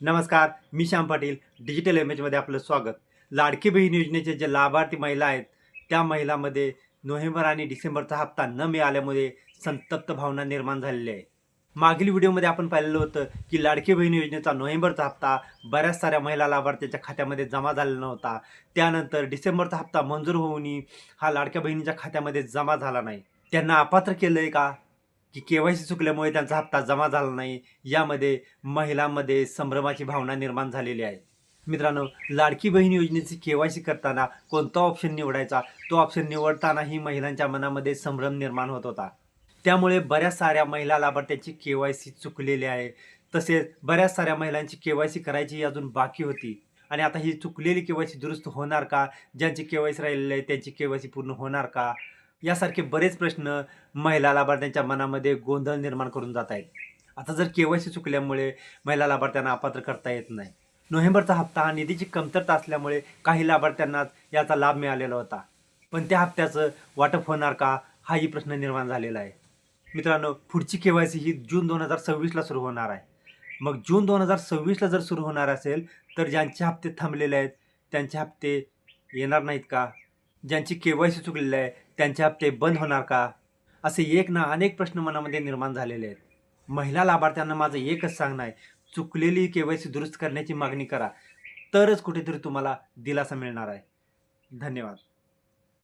नमस्कार मी श्याम पाटील डिजिटल इमेजमध्ये आपलं स्वागत. लाडकी बहीण योजनेचे जे लाभार्थी महिला आहेत त्या महिलामध्ये नोव्हेंबर आणि डिसेंबरचा हप्ता न मिळाल्यामुळे संतप्त भावना निर्माण झालेली आहे. मागील व्हिडिओमध्ये आपण पाहिलेलं होतं की लाडकी बहीण योजनेचा नोव्हेंबरचा हप्ता बऱ्याच साऱ्या महिला लाभार्थ्याच्या खात्यामध्ये जमा झालेला नव्हता. त्यानंतर डिसेंबरचा हप्ता मंजूर होऊनही हा लाडक्या बहिणीच्या खात्यामध्ये जमा झाला नाही. त्यांना अपात्र केलं आहे का? की के वाय सी चुकल्यामुळे त्यांचा हप्ता जमा झाला नाही यामध्ये महिलांमध्ये संभ्रमाची भावना निर्माण झालेली आहे. मित्रांनो लाडकी बहीण योजनेची के वाय सी करताना कोणता ऑप्शन निवडायचा? तो ऑप्शन निवडतानाही महिलांच्या मनामध्ये संभ्रम निर्माण होत होता. त्यामुळे बऱ्याच साऱ्या महिला लाभार्थ्यांची के वाय सी चुकलेली आहे. तसेच बऱ्याच साऱ्या महिलांची के वाय सी करायची अजून बाकी होती. आणि आता ही चुकलेली केवायसी सी दुरुस्त होणार का? ज्यांची के वाय सी राहिलेली आहे त्यांची के वाय सी पूर्ण होणार का? यासारखे बरेच प्रश्न महिला लाभार्थ्यांच्या मनामध्ये गोंधळ निर्माण करून जात आहेत. आता जर के वाय सी चुकल्यामुळे महिला लाभार्थ्यांना अपात्र करता येत नाही. नोव्हेंबरचा हप्ता हा निधीची कमतरता असल्यामुळे काही लाभार्थ्यांनाच याचा लाभ मिळालेला होता. पण त्या हप्त्याचं वाटप होणार का हाही प्रश्न निर्माण झालेला आहे. मित्रांनो पुढची के वाय सी ही जून दोन हजार सव्वीसला सुरू होणार आहे. मग जून दोन हजार सव्वीसला जर सुरू होणार असेल तर ज्यांचे हप्ते थांबलेले आहेत त्यांचे हप्ते येणार नाहीत का? ज्यांची के वाय सी चुकलेली आहे त्यांचे हप्ते बंद होणार का? असे एक ना अनेक प्रश्न मनामध्ये निर्माण झालेले आहेत. महिला लाभार्थ्यांना माझं एकच सांगणं आहे. चुकलेली के वाय सी दुरुस्त करण्याची मागणी करा. तरच कुठेतरी तुम्हाला दिलासा मिळणार आहे. धन्यवाद.